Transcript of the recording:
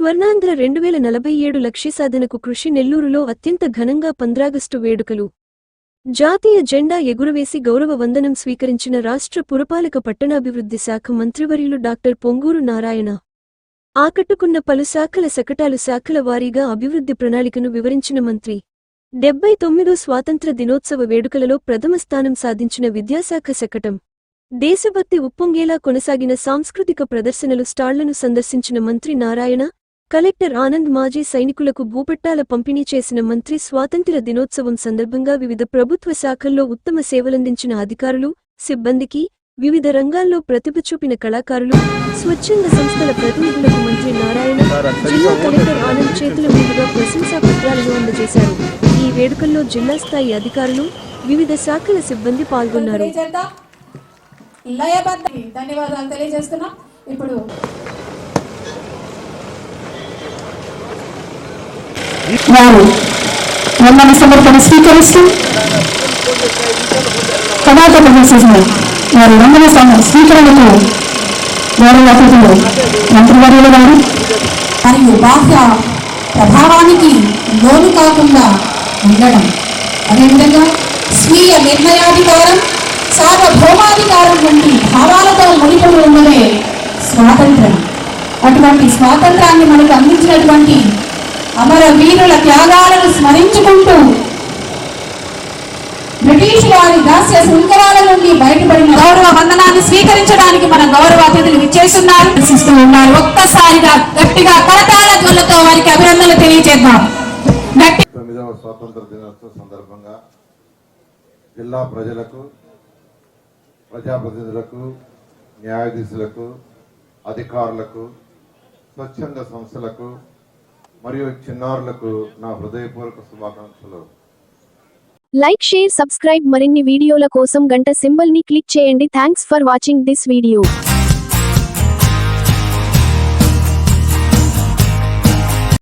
స్వర్ణాంధ్ర రెండు వేల నలభై ఏడు లక్ష్య సాధనకు కృషి నెల్లూరులో అత్యంత ఘనంగా పంద్రాగస్టు వేడుకలు. జాతీయ జెండా ఎగురవేసి గౌరవ వందనం స్వీకరించిన రాష్ట్ర పురపాలక పట్టణాభివృద్ధి శాఖ మంత్రివర్యులు డాక్టర్ పొంగూరు నారాయణ. ఆకట్టుకున్న పలు శాఖల శకటాలు శాఖల వారీగా అభివృద్ధి ప్రణాళికను వివరించిన మంత్రి. డెబ్బై తొమ్మిదో స్వాతంత్ర దినోత్సవ వేడుకలలో ప్రథమ స్థానం సాధించిన విద్యాశాఖ శకటం. దేశభక్తి ఉప్పొంగేలా కొనసాగిన సాంస్కృతిక ప్రదర్శనలు స్టాళ్ళను సందర్శించిన మంత్రి నారాయణ కలెక్టర్ ఆనంద్ మాజీ సైనికులకు భూపట్టాల పంపిణీ చేసిన మంత్రి స్వాతంత్ర్య దినోత్సవం సందర్భంగా వివిధ ప్రభుత్వ శాఖల్లో ఉత్తమ సేవలందించిన అధికారులు సిబ్బందికి వివిధ రంగాల్లో ప్రతిభ చూపిన కళాకారులు స్వచ్ఛంద సంస్థల ప్రతినిధులకు మంత్రి నారాయణ జిల్లా కలెక్టర్ ఆనంద్ చేతుల మీదుగా ప్రశంసా పత్రాలను అందజేశారు. ఈ వేడుకల్లో జిల్లా స్థాయి అధికారులు వివిధ శాఖల సిబ్బంది పాల్గొన్నారు. ధన్యవాదాలు తెలియజేస్తున్నాం. ఇప్పుడు వారు మమ్మల్ని సమర్పణ స్వీకరిస్తూ పదార్థ ప్రదర్శించిన వారి వందన స్వీకరణకు గౌరవ అతిథులు మంత్రివర్యుల గారు మరియు బాహ్య ప్రభావానికి లోను కాకుండా ఉండడం. అదేవిధంగా స్వీయ నిర్ణయాధికారం సార్వభౌమాధికారం వంటి భావాలతో ముడిపడి ఉన్నదే స్వాతంత్రం. అటువంటి స్వాతంత్రాన్ని మనకు అందించినటువంటి అమర వీరుల త్యాగాలను స్మరించుకుంటూ బ్రిటిష్ వారి దాస్య శృంఖలాల నుండి బయటపడిన గౌరవ వందనాన్ని స్వీకరించడానికి మన గౌరవ అతిథులు విచ్చేస్తున్నారు. దర్శిస్తూ ఉన్నారు. ఒక్కసారిగా గట్టిగా కరతాళ ధ్వలతో వారికి అభినందనలు తెలియజేద్దాం. తొమ్మిదవ స్వాతంత్ర దినోత్సవ సందర్భంగా జిల్లా ప్రజలకు ప్రజాప్రతినిధులకు న్యాయాధీశులకు అధికారులకు స్వచ్ఛంద సంస్థలకు మరియు చిన్నారులకు నా హృదయపూర్వక శుభాకాంక్షలు. లైక్ షేర్ సబ్స్క్రైబ్ మరిన్ని వీడియోల కోసం గంట సింబల్ని క్లిక్ చేయండి. Thanks for watching this video.